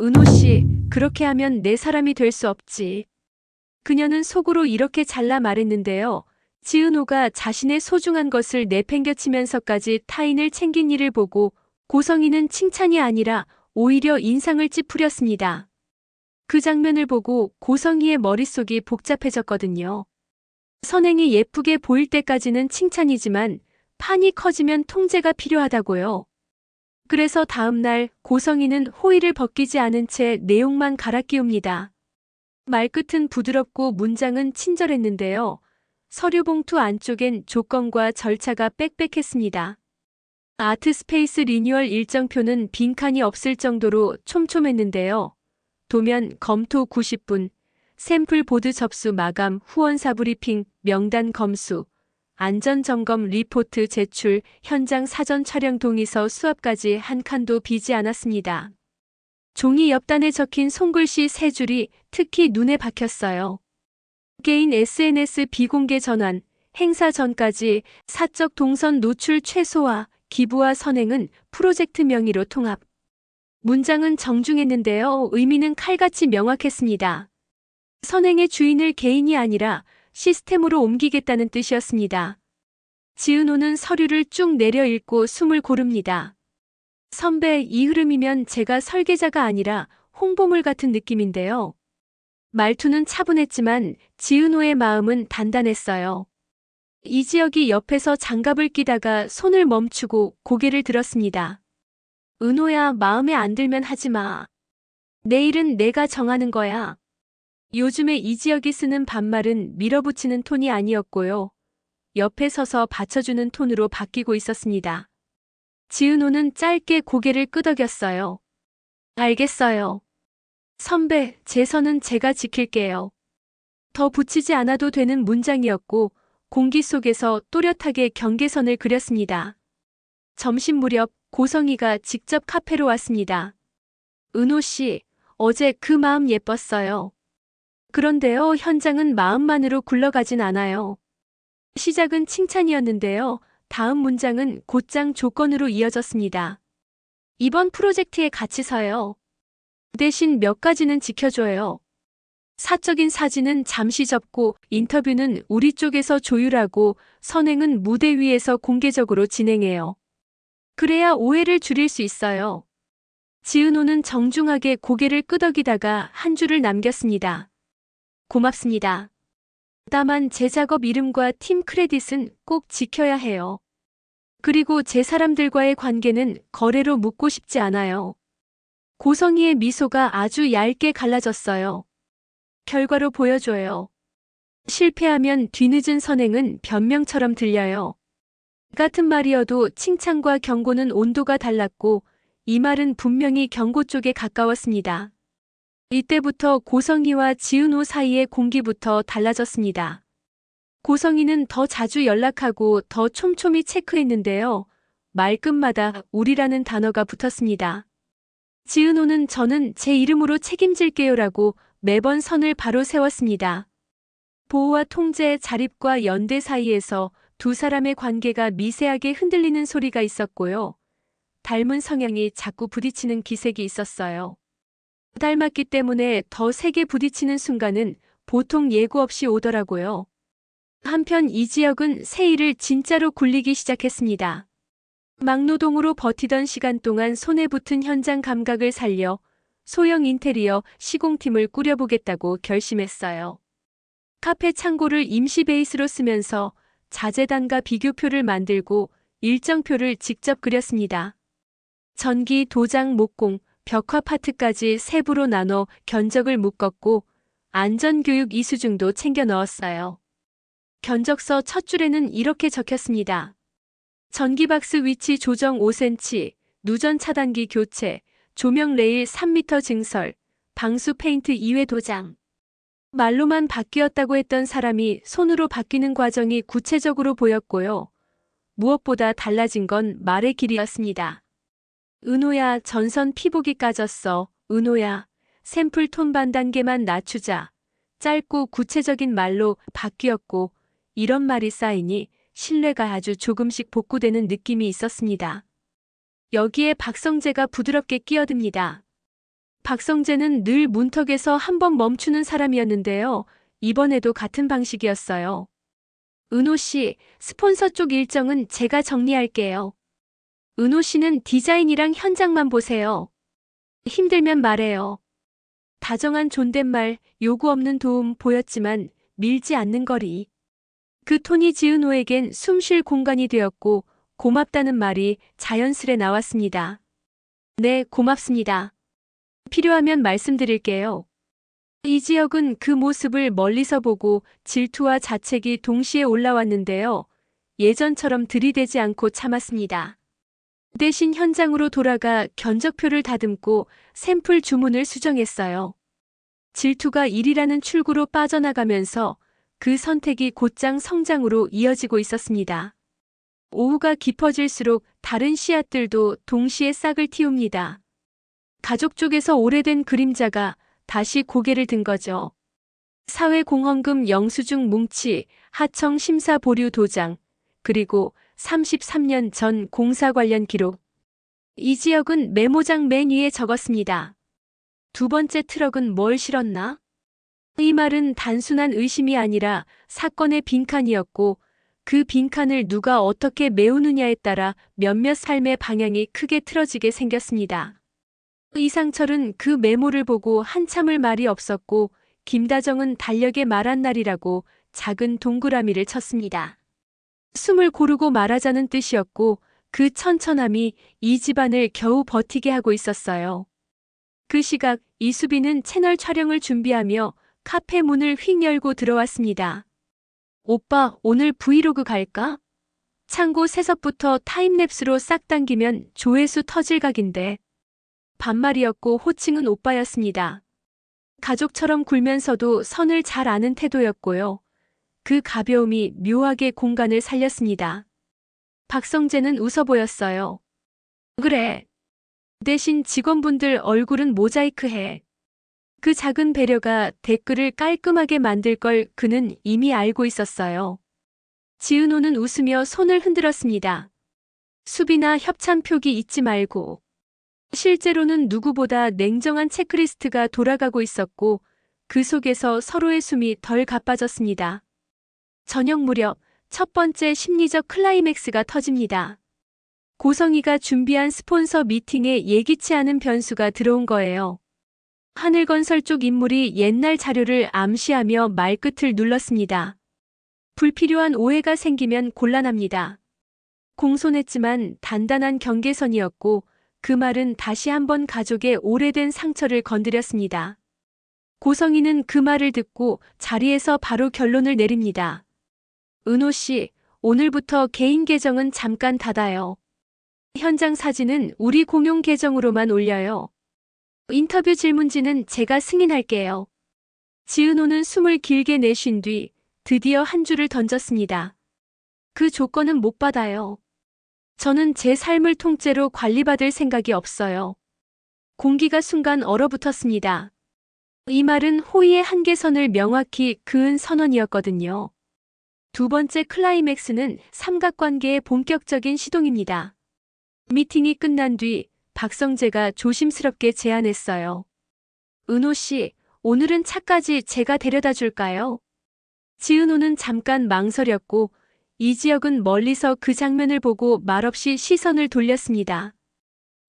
은호 씨, 그렇게 하면 내 사람이 될 수 없지. 그녀는 속으로 이렇게 잘라 말했는데요. 지은호가 자신의 소중한 것을 내팽겨치면서까지 타인을 챙긴 일을 보고 고성이는 칭찬이 아니라 오히려 인상을 찌푸렸습니다. 그 장면을 보고 고성이의 머릿속이 복잡해졌거든요. 선행이 예쁘게 보일 때까지는 칭찬이지만 판이 커지면 통제가 필요하다고요. 그래서 다음날 고성이는 호의를 벗기지 않은 채 내용만 갈아 끼웁니다. 말끝은 부드럽고 문장은 친절했는데요. 서류 봉투 안쪽엔 조건과 절차가 빽빽했습니다. 아트 스페이스 리뉴얼 일정표는 빈칸이 없을 정도로 촘촘했는데요. 도면 검토 90분, 샘플 보드 접수 마감, 후원사 브리핑, 명단 검수, 안전점검 리포트 제출, 현장 사전 촬영 동의서 수합까지 한 칸도 비지 않았습니다. 종이 옆단에 적힌 손글씨 세 줄이 특히 눈에 박혔어요. 개인 SNS 비공개 전환, 행사 전까지 사적 동선 노출 최소화, 기부와 선행은 프로젝트 명의로 통합. 문장은 정중했는데요. 의미는 칼같이 명확했습니다. 선행의 주인을 개인이 아니라 시스템으로 옮기겠다는 뜻이었습니다. 지은호는 서류를 쭉 내려 읽고 숨을 고릅니다. 선배, 이 흐름이면 제가 설계자가 아니라 홍보물 같은 느낌인데요. 말투는 차분했지만 지은호의 마음은 단단했어요. 이지혁이 옆에서 장갑을 끼다가 손을 멈추고 고개를 들었습니다. 은호야, 마음에 안 들면 하지 마. 내일은 내가 정하는 거야. 요즘에 이지혁이 쓰는 반말은 밀어붙이는 톤이 아니었고요. 옆에 서서 받쳐주는 톤으로 바뀌고 있었습니다. 지은호는 짧게 고개를 끄덕였어요. 알겠어요. 선배, 제 선은 제가 지킬게요. 더 붙이지 않아도 되는 문장이었고, 공기 속에서 또렷하게 경계선을 그렸습니다. 점심 무렵 고성이가 직접 카페로 왔습니다. 은호 씨, 어제 그 마음 예뻤어요. 그런데요, 현장은 마음만으로 굴러가진 않아요. 시작은 칭찬이었는데요. 다음 문장은 곧장 조건으로 이어졌습니다. 이번 프로젝트에 같이 서요. 대신 몇 가지는 지켜줘요. 사적인 사진은 잠시 접고 인터뷰는 우리 쪽에서 조율하고 선행은 무대 위에서 공개적으로 진행해요. 그래야 오해를 줄일 수 있어요. 지은호는 정중하게 고개를 끄덕이다가 한 줄을 남겼습니다. 고맙습니다. 다만 제 작업 이름과 팀 크레딧은 꼭 지켜야 해요. 그리고 제 사람들과의 관계는 거래로 묻고 싶지 않아요. 고성이의 미소가 아주 얇게 갈라졌어요. 결과로 보여줘요. 실패하면 뒤늦은 선행은 변명처럼 들려요. 같은 말이어도 칭찬과 경고는 온도가 달랐고 이 말은 분명히 경고 쪽에 가까웠습니다. 이때부터 고성이와 지은호 사이의 공기부터 달라졌습니다. 고성이는 더 자주 연락하고 더 촘촘히 체크했는데요. 말끝마다 우리라는 단어가 붙었습니다. 지은호는 저는 제 이름으로 책임질게요라고 매번 선을 바로 세웠습니다. 보호와 통제, 자립과 연대 사이에서 두 사람의 관계가 미세하게 흔들리는 소리가 있었고요. 닮은 성향이 자꾸 부딪히는 기색이 있었어요. 닮았기 때문에 더 세게 부딪히는 순간은 보통 예고 없이 오더라고요. 한편 이 지역은 세일을 진짜로 굴리기 시작했습니다. 막노동으로 버티던 시간 동안 손에 붙은 현장 감각을 살려 소형 인테리어 시공팀을 꾸려보겠다고 결심했어요. 카페 창고를 임시 베이스로 쓰면서 자재단과 비교표를 만들고 일정표를 직접 그렸습니다. 전기, 도장, 목공, 벽화 파트까지 세부로 나눠 견적을 묶었고 안전교육 이수증도 챙겨 넣었어요. 견적서 첫 줄에는 이렇게 적혔습니다. 전기박스 위치 조정 5cm, 누전 차단기 교체, 조명 레일 3m 증설, 방수 페인트 2회 도장. 말로만 바뀌었다고 했던 사람이 손으로 바뀌는 과정이 구체적으로 보였고요. 무엇보다 달라진 건 말의 길이었습니다. 은호야, 전선 피복이 까졌어. 은호야, 샘플 톤반 단계만 낮추자. 짧고 구체적인 말로 바뀌었고, 이런 말이 쌓이니 신뢰가 아주 조금씩 복구되는 느낌이 있었습니다. 여기에 박성재가 부드럽게 끼어듭니다. 박성재는 늘 문턱에서 한 번 멈추는 사람이었는데요. 이번에도 같은 방식이었어요. 은호 씨, 스폰서 쪽 일정은 제가 정리할게요. 은호 씨는 디자인이랑 현장만 보세요. 힘들면 말해요. 다정한 존댓말, 요구 없는 도움 보였지만 밀지 않는 거리. 그 톤이 지은호에겐 숨 쉴 공간이 되었고 고맙다는 말이 자연스레 나왔습니다. 네, 고맙습니다. 필요하면 말씀드릴게요. 이지혁은 그 모습을 멀리서 보고 질투와 자책이 동시에 올라왔는데요. 예전처럼 들이대지 않고 참았습니다. 대신 현장으로 돌아가 견적표를 다듬고 샘플 주문을 수정했어요. 질투가 일이라는 출구로 빠져나가면서 그 선택이 곧장 성장으로 이어지고 있었습니다. 오후가 깊어질수록 다른 씨앗들도 동시에 싹을 틔웁니다. 가족 쪽에서 오래된 그림자가 다시 고개를 든 거죠. 사회공헌금 영수증 뭉치, 하청 심사 보류 도장, 그리고 33년 전 공사 관련 기록. 이 지역은 메모장 맨 위에 적었습니다. 두 번째 트럭은 뭘 실었나? 이 말은 단순한 의심이 아니라 사건의 빈칸이었고 그 빈칸을 누가 어떻게 메우느냐에 따라 몇몇 삶의 방향이 크게 틀어지게 생겼습니다. 이상철은 그 메모를 보고 한참을 말이 없었고 김다정은 달력에 말한 날이라고 작은 동그라미를 쳤습니다. 숨을 고르고 말하자는 뜻이었고 그 천천함이 이 집안을 겨우 버티게 하고 있었어요. 그 시각 이수빈은 채널 촬영을 준비하며 카페 문을 휙 열고 들어왔습니다. 오빠, 오늘 브이로그 갈까? 창고 세섭부터 타임랩스로 싹 당기면 조회수 터질 각인데. 반말이었고 호칭은 오빠였습니다. 가족처럼 굴면서도 선을 잘 아는 태도였고요. 그 가벼움이 묘하게 공간을 살렸습니다. 박성재는 웃어 보였어요. 그래. 대신 직원분들 얼굴은 모자이크해. 그 작은 배려가 댓글을 깔끔하게 만들 걸 그는 이미 알고 있었어요. 지은호는 웃으며 손을 흔들었습니다. 수비나 협찬 표기 잊지 말고. 실제로는 누구보다 냉정한 체크리스트가 돌아가고 있었고 그 속에서 서로의 숨이 덜 가빠졌습니다. 저녁 무렵 첫 번째 심리적 클라이맥스가 터집니다. 고성이가 준비한 스폰서 미팅에 예기치 않은 변수가 들어온 거예요. 하늘건설 쪽 인물이 옛날 자료를 암시하며 말끝을 눌렀습니다. 불필요한 오해가 생기면 곤란합니다. 공손했지만 단단한 경계선이었고 그 말은 다시 한번 가족의 오래된 상처를 건드렸습니다. 고성이는 그 말을 듣고 자리에서 바로 결론을 내립니다. 은호 씨, 오늘부터 개인 계정은 잠깐 닫아요. 현장 사진은 우리 공용 계정으로만 올려요. 인터뷰 질문지는 제가 승인할게요. 지은호는 숨을 길게 내쉰 뒤 드디어 한 줄을 던졌습니다. 그 조건은 못 받아요. 저는 제 삶을 통째로 관리받을 생각이 없어요. 공기가 순간 얼어붙었습니다. 이 말은 호의의 한계선을 명확히 그은 선언이었거든요. 두 번째 클라이맥스는 삼각관계의 본격적인 시동입니다. 미팅이 끝난 뒤 박성재가 조심스럽게 제안했어요. 은호 씨, 오늘은 차까지 제가 데려다 줄까요? 지은호는 잠깐 망설였고 이지혁은 멀리서 그 장면을 보고 말없이 시선을 돌렸습니다.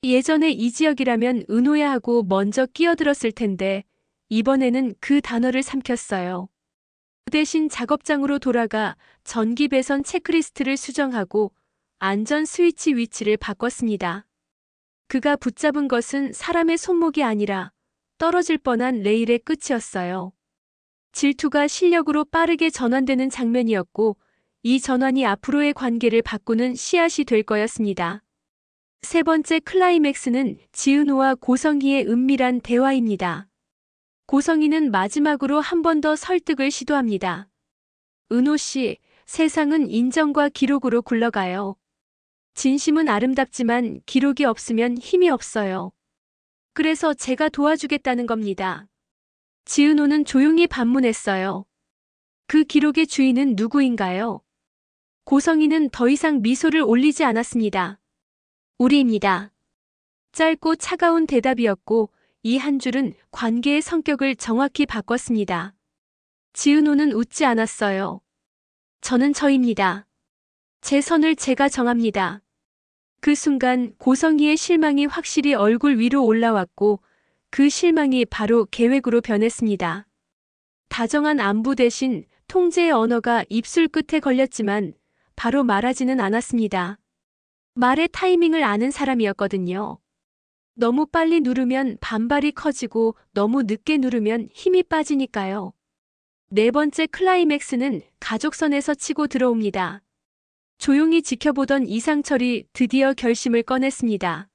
예전에 이지혁이라면 은호야 하고 먼저 끼어들었을 텐데 이번에는 그 단어를 삼켰어요. 대신 작업장으로 돌아가 전기 배선 체크리스트를 수정하고 안전 스위치 위치를 바꿨습니다. 그가 붙잡은 것은 사람의 손목이 아니라 떨어질 뻔한 레일의 끝이었어요. 질투가 실력으로 빠르게 전환되는 장면이었고 이 전환이 앞으로의 관계를 바꾸는 씨앗이 될 거였습니다. 세 번째 클라이맥스는 지은호와 고성희의 은밀한 대화입니다. 고성희는 마지막으로 한 번 더 설득을 시도합니다. 은호 씨, 세상은 인정과 기록으로 굴러가요. 진심은 아름답지만 기록이 없으면 힘이 없어요. 그래서 제가 도와주겠다는 겁니다. 지은호는 조용히 반문했어요. 그 기록의 주인은 누구인가요? 고성이는 더 이상 미소를 올리지 않았습니다. 우리입니다. 짧고 차가운 대답이었고 이 한 줄은 관계의 성격을 정확히 바꿨습니다. 지은호는 웃지 않았어요. 저는 저입니다. 제 선을 제가 정합니다. 그 순간 고성희의 실망이 확실히 얼굴 위로 올라왔고 그 실망이 바로 계획으로 변했습니다. 다정한 안부 대신 통제의 언어가 입술 끝에 걸렸지만 바로 말하지는 않았습니다. 말의 타이밍을 아는 사람이었거든요. 너무 빨리 누르면 반발이 커지고 너무 늦게 누르면 힘이 빠지니까요. 네 번째 클라이맥스는 가족선에서 치고 들어옵니다. 조용히 지켜보던 이상철이 드디어 결심을 꺼냈습니다.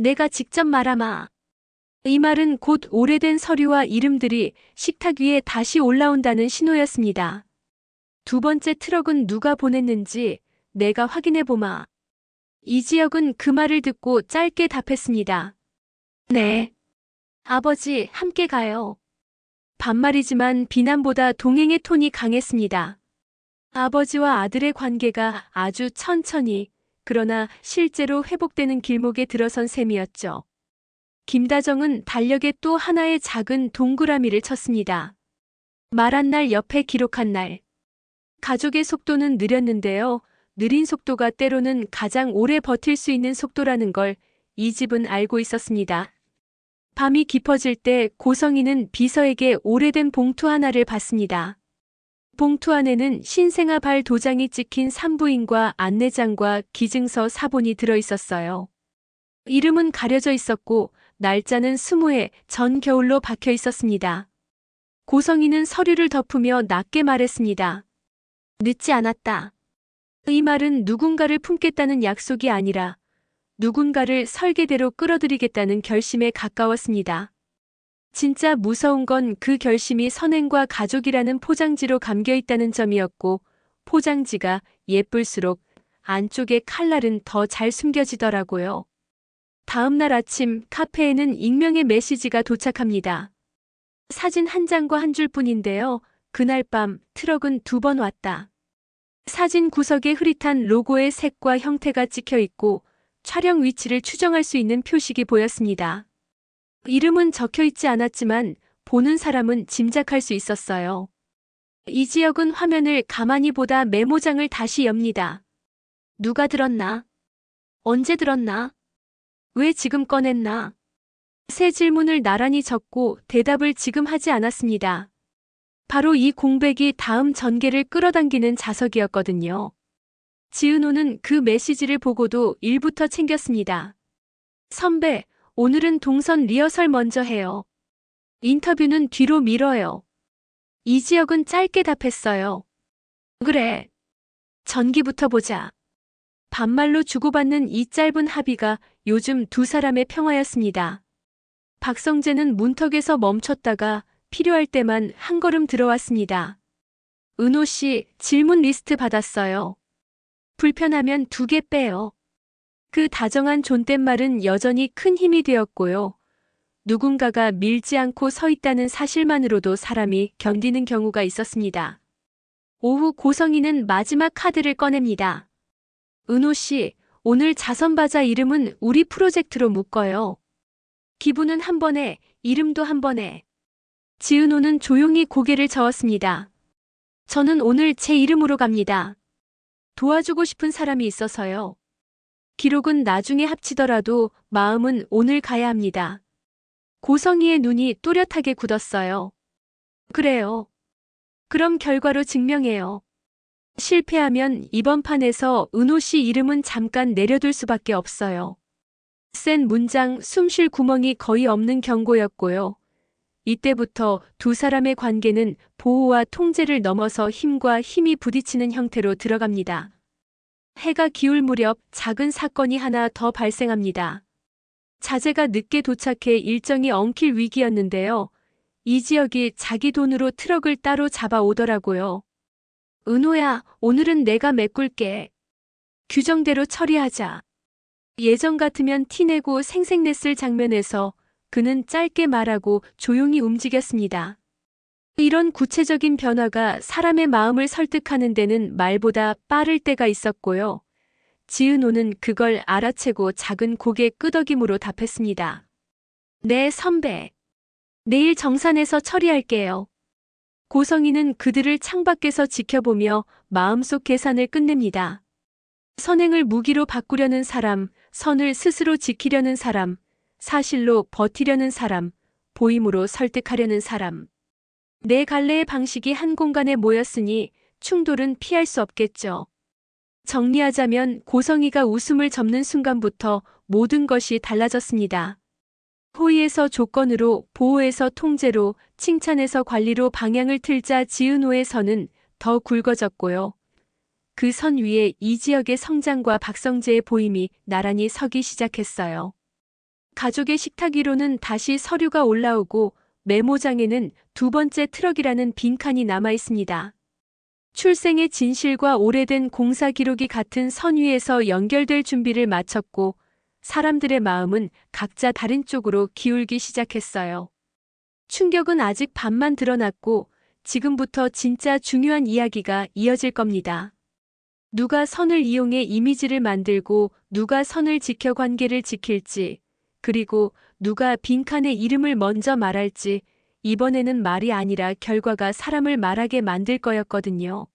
내가 직접 말하마. 이 말은 곧 오래된 서류와 이름들이 식탁 위에 다시 올라온다는 신호였습니다. 두 번째 트럭은 누가 보냈는지 내가 확인해 보마. 이지혁은 그 말을 듣고 짧게 답했습니다. 네. 아버지, 함께 가요. 반말이지만 비난보다 동행의 톤이 강했습니다. 아버지와 아들의 관계가 아주 천천히, 그러나 실제로 회복되는 길목에 들어선 셈이었죠. 김다정은 달력에 또 하나의 작은 동그라미를 쳤습니다. 말한 날 옆에 기록한 날. 가족의 속도는 느렸는데요. 느린 속도가 때로는 가장 오래 버틸 수 있는 속도라는 걸 이 집은 알고 있었습니다. 밤이 깊어질 때 고성이는 비서에게 오래된 봉투 하나를 받습니다. 봉투 안에는 신생아 발 도장이 찍힌 산부인과 안내장과 기증서 사본이 들어 있었어요. 이름은 가려져 있었고 날짜는 스무해 전 겨울로 박혀 있었습니다. 고성이는 서류를 덮으며 낮게 말했습니다. 늦지 않았다. 이 말은 누군가를 품겠다는 약속이 아니라 누군가를 설계대로 끌어들이겠다는 결심에 가까웠습니다. 진짜 무서운 건 그 결심이 선행과 가족이라는 포장지로 감겨 있다는 점이었고 포장지가 예쁠수록 안쪽의 칼날은 더 잘 숨겨지더라고요. 다음 날 아침 카페에는 익명의 메시지가 도착합니다. 사진 한 장과 한 줄 뿐인데요. 그날 밤 트럭은 두 번 왔다. 사진 구석에 흐릿한 로고의 색과 형태가 찍혀 있고 촬영 위치를 추정할 수 있는 표식이 보였습니다. 이름은 적혀 있지 않았지만 보는 사람은 짐작할 수 있었어요. 이 지역은 화면을 가만히 보다 메모장을 다시 엽니다. 누가 들었나? 언제 들었나? 왜 지금 꺼냈나? 새 질문을 나란히 적고 대답을 지금 하지 않았습니다. 바로 이 공백이 다음 전개를 끌어당기는 자석이었거든요. 지은호는 그 메시지를 보고도 일부터 챙겼습니다. 선배, 오늘은 동선 리허설 먼저 해요. 인터뷰는 뒤로 밀어요. 이지혁은 짧게 답했어요. 그래. 전기부터 보자. 반말로 주고받는 이 짧은 합의가 요즘 두 사람의 평화였습니다. 박성재는 문턱에서 멈췄다가 필요할 때만 한 걸음 들어왔습니다. 은호 씨 질문 리스트 받았어요. 불편하면 두 개 빼요. 그 다정한 존댓말은 여전히 큰 힘이 되었고요. 누군가가 밀지 않고 서 있다는 사실만으로도 사람이 견디는 경우가 있었습니다. 오후 고성이는 마지막 카드를 꺼냅니다. 은호 씨, 오늘 자선바자 이름은 우리 프로젝트로 묶어요. 기부는 한 번에, 이름도 한 번에. 지은호는 조용히 고개를 저었습니다. 저는 오늘 제 이름으로 갑니다. 도와주고 싶은 사람이 있어서요. 기록은 나중에 합치더라도 마음은 오늘 가야 합니다. 고성이의 눈이 또렷하게 굳었어요. 그래요. 그럼 결과로 증명해요. 실패하면 이번 판에서 은호 씨 이름은 잠깐 내려둘 수밖에 없어요. 센 문장 숨쉴 구멍이 거의 없는 경고였고요. 이때부터 두 사람의 관계는 보호와 통제를 넘어서 힘과 힘이 부딪히는 형태로 들어갑니다. 해가 기울 무렵 작은 사건이 하나 더 발생합니다. 자재가 늦게 도착해 일정이 엉킬 위기였는데요. 이 지역이 자기 돈으로 트럭을 따로 잡아오더라고요. 은호야, 오늘은 내가 메꿀게. 규정대로 처리하자. 예전 같으면 티내고 생색냈을 장면에서 그는 짧게 말하고 조용히 움직였습니다. 이런 구체적인 변화가 사람의 마음을 설득하는 데는 말보다 빠를 때가 있었고요. 지은호는 그걸 알아채고 작은 고개 끄덕임으로 답했습니다. 네, 선배. 내일 정산해서 처리할게요. 고성이는 그들을 창밖에서 지켜보며 마음속 계산을 끝냅니다. 선행을 무기로 바꾸려는 사람, 선을 스스로 지키려는 사람, 사실로 버티려는 사람, 보임으로 설득하려는 사람. 네 갈래의 방식이 한 공간에 모였으니 충돌은 피할 수 없겠죠. 정리하자면 고성이가 웃음을 접는 순간부터 모든 것이 달라졌습니다. 호의에서 조건으로, 보호에서 통제로, 칭찬에서 관리로 방향을 틀자 지은호의 선은 더 굵어졌고요. 그 선 위에 이 지역의 성장과 박성재의 보임이 나란히 서기 시작했어요. 가족의 식탁 위로는 다시 서류가 올라오고 메모장에는 두 번째 트럭이라는 빈칸이 남아 있습니다. 출생의 진실과 오래된 공사 기록이 같은 선 위에서 연결될 준비를 마쳤고 사람들의 마음은 각자 다른 쪽으로 기울기 시작했어요. 충격은 아직 반만 드러났고 지금부터 진짜 중요한 이야기가 이어질 겁니다. 누가 선을 이용해 이미지를 만들고 누가 선을 지켜 관계를 지킬지 그리고 누가 빈칸에 이름을 먼저 말할지 이번에는 말이 아니라 결과가 사람을 말하게 만들 거였거든요.